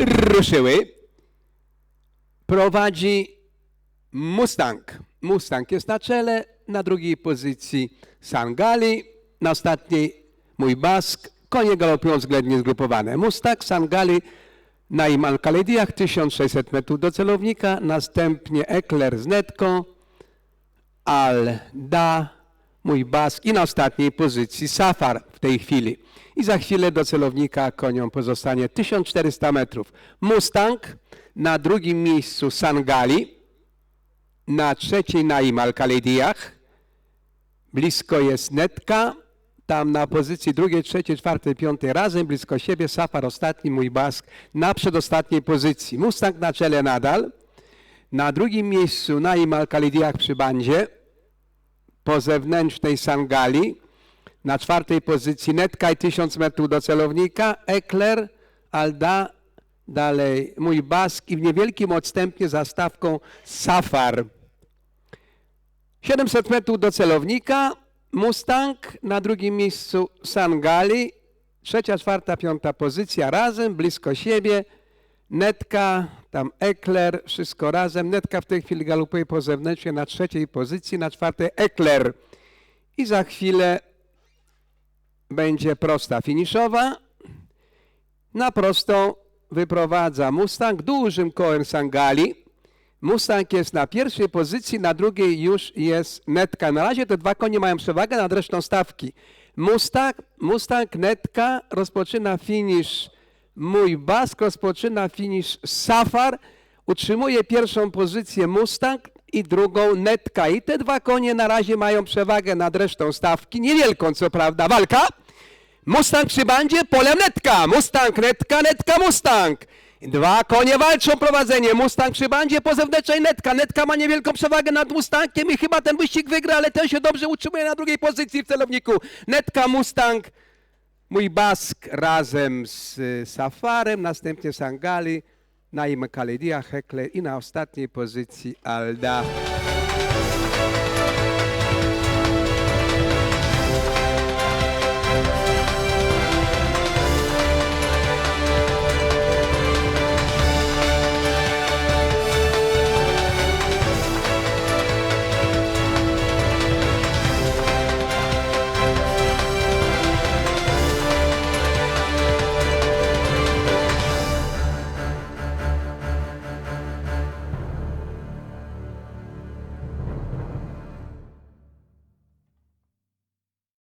ruszyły. Prowadzi Mustang. Mustang jest na czele, na drugiej pozycji Sangali, na ostatniej mój Bask. Konie galopują względnie zgrupowane. Mustang, Sangali, na im Alkalediach 1600 metrów do celownika, następnie Ekler z Netką, Alda, mój Bask i na ostatniej pozycji Safar w tej chwili. I za chwilę do celownika koniom pozostanie 1400 metrów. Mustang, na drugim miejscu Sangali, na trzeciej na im Alkalediach, blisko jest Netka, tam na pozycji drugiej, trzeciej, czwartej, piątej razem blisko siebie Safar ostatni, mój Bask na przedostatniej pozycji. Mustang na czele nadal, na drugim miejscu Naim Al-Khalidiach przy bandzie, po zewnętrznej Sangali, na czwartej pozycji Netka i 1000 metrów do celownika, Ekler, Alda, dalej mój Bask i w niewielkim odstępie za stawką Safar. 700 metrów do celownika, Mustang, na drugim miejscu Sangali, trzecia, czwarta, piąta pozycja. Razem, blisko siebie, Netka, tam Ekler, wszystko razem. Netka w tej chwili galopuje po zewnętrznie na trzeciej pozycji, na czwartej Ekler. I za chwilę będzie prosta finiszowa. Na prostą wyprowadza Mustang dużym kołem Sangali. Mustang jest na pierwszej pozycji, na drugiej już jest Netka. Na razie te dwa konie mają przewagę nad resztą stawki. Mustang, Mustang Netka rozpoczyna finisz Mój Bask, rozpoczyna finisz Safar, utrzymuje pierwszą pozycję Mustang i drugą Netka. I te dwa konie na razie mają przewagę nad resztą stawki, niewielką co prawda. Walka. Mustang przy bandzie, polem Netka. Mustang, Netka, Netka, Mustang. Dwa konie walczą prowadzenie. Mustang przy bandzie, po zewnętrznej Netka. Netka ma niewielką przewagę nad Mustangiem i chyba ten wyścig wygra, ale ten się dobrze utrzymuje na drugiej pozycji w celowniku. Netka, Mustang, Mój Bask razem z y, Safarem, następnie Sangali, Naim Kaledia, Hekle i na ostatniej pozycji Alda.